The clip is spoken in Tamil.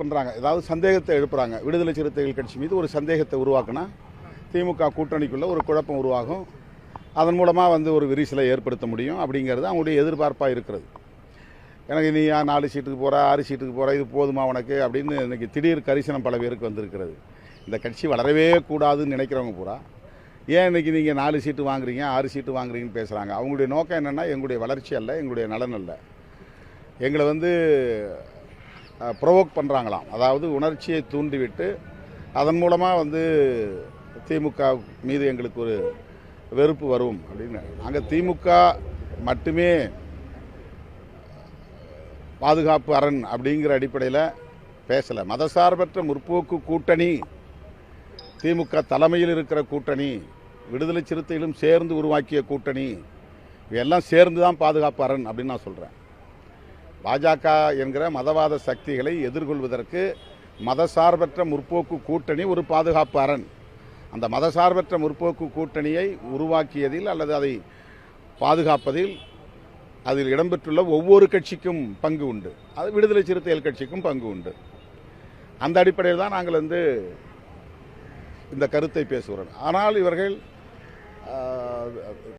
பண்ணுறாங்க ஏதாவது சந்தேகத்தை எழுப்புறாங்க. விடுதலை சிறுத்தைகள் கட்சி மீது ஒரு சந்தேகத்தை உருவாக்குனா திமுக கூட்டணிக்குள்ளே ஒரு குழப்பம் உருவாகும். அதன் மூலமாக வந்து ஒரு விரிசலை ஏற்படுத்த முடியும் அப்படிங்கிறது அவங்களுடைய எதிர்பார்ப்பாக இருக்கிறது. எனக்கு நீ ஏன் நாலு சீட்டுக்கு போகிற ஆறு சீட்டுக்கு போகிற இது போதுமா உனக்கு அப்படின்னு இன்றைக்கி திடீர் கரிசனம் பல பேருக்கு வந்திருக்கிறது. இந்த கட்சி வளரவே கூடாதுன்னு நினைக்கிறவங்க பூரா. ஏன் இன்றைக்கி நீங்கள் நாலு சீட்டு வாங்குறீங்க ஆறு சீட்டு வாங்குறீங்கன்னு பேசுகிறாங்க அவங்களுடைய நோக்கம் என்னென்னா எங்களுடைய வளர்ச்சி அல்ல எங்களுடைய நலன் அல்ல. எங்களை வந்து ப்ரொவோக் பண்ணுறாங்களாம் அதாவது உணர்ச்சியை தூண்டிவிட்டு அதன் மூலமாக வந்து திமுக மீது எங்களுக்கு ஒரு வெறுப்பு வரும் அப்படின்னு அங்கே திமுக மட்டுமே பாதுகாப்பு அரண் அப்படிங்கிற அடிப்படையில் பேசலை. மதசார்பற்ற முற்போக்கு கூட்டணி திமுக தலைமையில் இருக்கிற கூட்டணி விடுதலை சிறுத்தைகளும் சேர்ந்து உருவாக்கிய கூட்டணி இவையெல்லாம் சேர்ந்து தான் பாதுகாப்பு அரண் அப்படின்னு நான் சொல்கிறேன் பாஜக என்கிற மதவாத சக்திகளை எதிர்கொள்வதற்கு மதசார்பற்ற முற்போக்கு கூட்டணி ஒரு பாதுகாப்பு அரண் அந்த மதசார்பற்ற முற்போக்கு கூட்டணியை உருவாக்கியதில் அல்லது அதை பாதுகாப்பதில் அதில் இடம்பெற்றுள்ள ஒவ்வொரு கட்சிக்கும் பங்கு உண்டு. அது விடுதலை சிறுத்தைகள் கட்சிக்கும் பங்கு உண்டு. அந்த அடிப்படையில் தான் நாங்கள் வந்து இந்த கருத்தை பேசுகிறோம். ஆனால் இவர்கள்